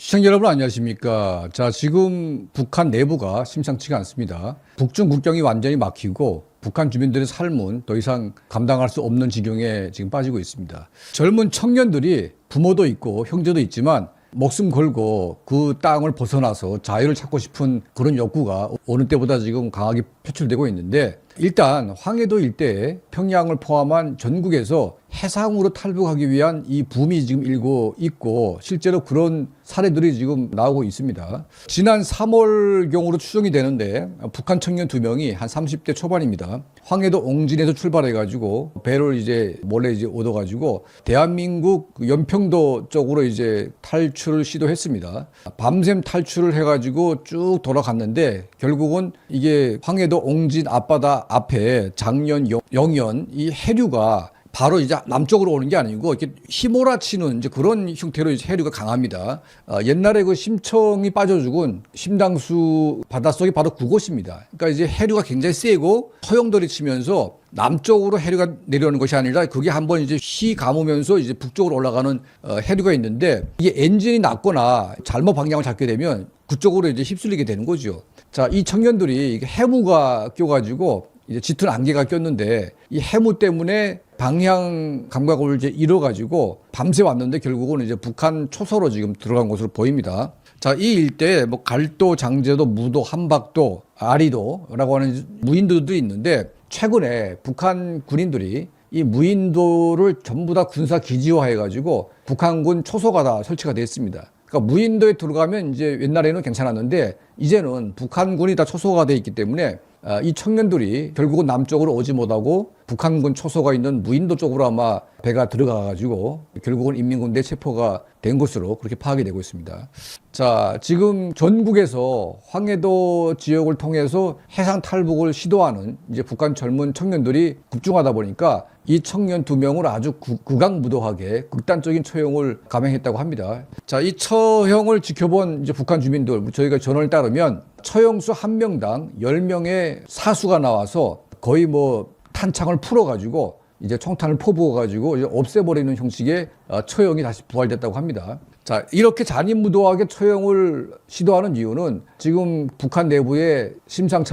시청자 여러분 안녕하십니까. 자, 지금 북한 내부가 심상치가 않습니다. 북중 국경이 완전히 막히고 북한 주민들의 삶은 더 이상 감당할 수 없는 지경에 지금 빠지고 있습니다. 젊은 청년들이 부모도 있고 형제도 있지만 목숨 걸고 그 땅을 벗어나서 자유를 찾고 싶은 그런 욕구가 어느 때보다 지금 강하게 표출되고 있는데 일단 황해도 일대에 평양을 포함한 전국에서 해상으로 탈북하기 위한 이 붐이 지금 일고 있고 실제로 그런 사례들이 지금 나오고 있습니다. 지난 3월경으로 추정이 되는데 북한 청년 두 명이 한 30대 초반입니다. 황해도 옹진에서 출발해가지고 배를 이제 몰래 이제 얻어가지고 대한민국 그 연평도 쪽으로 이제 탈출을 시도했습니다. 밤샘 탈출을 해가지고 쭉 돌아갔는데 결국은 이게 황해도 옹진 앞바다 앞에 작년 영- 영연 이 해류가 바로 이제 남쪽으로 오는 게 아니고 이렇게 휘몰아치는 이제 그런 형태로 이제 해류가 강합니다. 어, 옛날에 그 심청이 빠져 죽은 심당수 바닷속이 바로 그곳입니다. 그러니까 이제 해류가 굉장히 세고 소용돌이 치면서 남쪽으로 해류가 내려오는 것이 아니라 그게 한번 이제 휘 감으면서 이제 북쪽으로 올라가는 어, 해류가 있는데 이게 엔진이 낮거나 잘못 방향을 잡게 되면 그쪽으로 이제 휩쓸리게 되는 거죠. 자, 이 청년들이 해무가 껴가지고 이제 짙은 안개가 꼈는데 이 해무 때문에 방향 감각을 이제 잃어가지고 밤새 왔는데 결국은 이제 북한 초서로 지금 들어간 것으로 보입니다. 자, 이 일대에 뭐 갈도, 장제도, 무도, 한박도, 아리도라고 하는 무인도도 있는데 최근에 북한 군인들이 이 무인도를 전부 다 군사 기지화 해가지고 북한군 초소가 다 설치가 됐습니다. 그러니까 무인도에 들어가면 이제 옛날에는 괜찮았는데 이제는 북한군이 다 초소가 돼 있기 때문에 아, 이 청년들이 결국은 남쪽으로 오지 못하고 북한군 초소가 있는 무인도 쪽으로 아마 배가 들어가 가지고 결국은 인민군대 체포가 된 것으로 그렇게 파악이 되고 있습니다. 자, 지금 전국에서 황해도 지역을 통해서 해상 탈북을 시도하는 이제 북한 젊은 청년들이 급중하다 보니까 이 청년 두 명을 아주 구- 극악무도하게 극단적인 처형을 감행했다고 합니다. 자, 이 처형을 지켜본 이제 북한 주민들 저희가 전원을 따르면 처형수 한 명당 10명의 사수가 나와서 거의 뭐 탄창을 풀어가지고 이제 총탄을 퍼부어가지고 이제 없애버리는 형식의 어, 처형이 다시 부활됐다고 합니다. 자, 이렇게 잔인무도하게 처형을 시도하는 이유는 지금 북한 내부의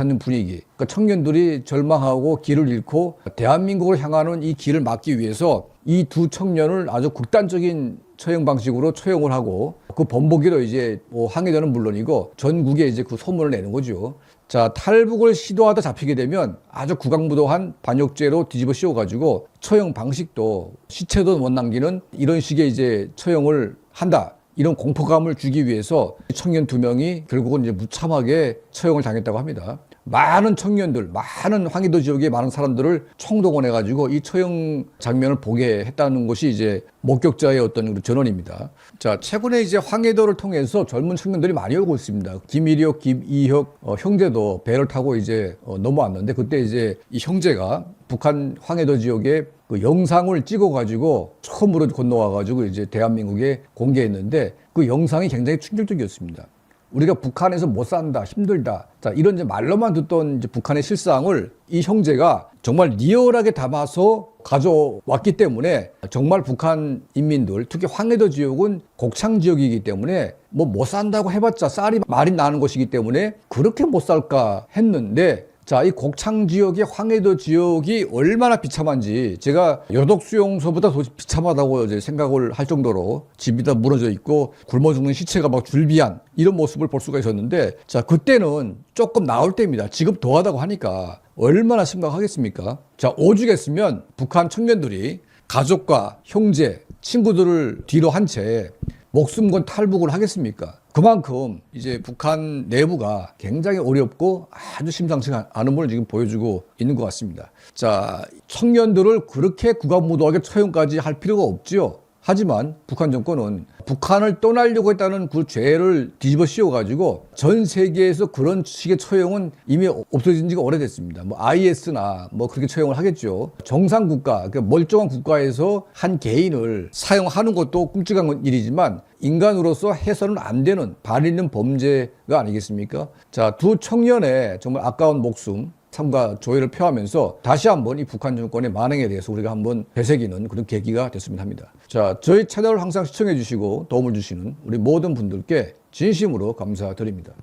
않는 분위기, 그러니까 청년들이 절망하고 길을 잃고 대한민국을 향하는 이 길을 막기 위해서 이 두 청년을 아주 극단적인 처형 방식으로 처형을 하고 그 번복이로 이제 뭐 항해자는 물론이고 전국에 이제 그 소문을 내는 거죠. 자, 탈북을 시도하다 잡히게 되면 아주 구강무도한 반역죄로 뒤집어 씌워가지고 처형 방식도 시체도 못 남기는 이런 식의 이제 처형을 한다. 이런 공포감을 주기 위해서 청년 두 명이 결국은 이제 무참하게 처형을 당했다고 합니다. 많은 청년들, 많은 황해도 지역의 많은 사람들을 총동원해 가지고 이 처형 장면을 보게 했다는 것이 이제 목격자의 어떤 그 전원입니다. 자, 최근에 이제 황해도를 통해서 젊은 청년들이 많이 오고 있습니다. 김일혁, 김이혁 어, 형제도 배를 타고 이제 어, 넘어왔는데 그때 이제 이 형제가 북한 황해도 지역에 그 영상을 찍어가지고 처음으로 건너와가지고 이제 대한민국에 공개했는데 그 영상이 굉장히 충격적이었습니다. 우리가 북한에서 못 산다, 힘들다. 자, 이런 이제 말로만 듣던 이제 북한의 실상을 이 형제가 정말 리얼하게 담아서 가져왔기 때문에 정말 북한 인민들, 특히 황해도 지역은 곡창 지역이기 때문에 뭐 못 산다고 해봤자 쌀이 말이 나는 것이기 때문에 그렇게 못 살까 했는데 자, 이 곡창 지역의 황해도 지역이 얼마나 비참한지 제가 여독 수용소보다 더 비참하다고 이제 생각을 할 정도로 집이 다 무너져 있고 굶어 죽는 시체가 막 줄비한 이런 모습을 볼 수가 있었는데 자, 그때는 조금 나올 때입니다. 지금 더하다고 하니까 얼마나 심각하겠습니까? 자, 오죽했으면 북한 청년들이 가족과 형제, 친구들을 뒤로 한 채 목숨 건 탈북을 하겠습니까? 그만큼 이제 북한 내부가 굉장히 어렵고 아주 심상치 않음을 지금 보여주고 있는 것 같습니다. 자, 청년들을 그렇게 국가무도하게 처형까지 할 필요가 없지요. 하지만 북한 정권은 북한을 떠나려고 했다는 그 죄를 뒤집어 씌워가지고 전 세계에서 그런 식의 처형은 이미 없어진 지가 오래됐습니다. 뭐 IS나 뭐 그렇게 처형을 하겠죠. 정상 국가, 그 멀쩡한 국가에서 한 개인을 사용하는 것도 끔찍한 일이지만 인간으로서 해서는 안 되는 발 있는 범죄가 아니겠습니까? 자, 두 청년의 정말 아까운 목숨, 삼가 조회를 표하면서 다시 한번 이 북한 정권의 만행에 대해서 우리가 한번 되새기는 그런 계기가 됐으면 합니다. 자, 저희 채널을 항상 시청해 주시고 도움을 주시는 우리 모든 분들께 진심으로 감사드립니다.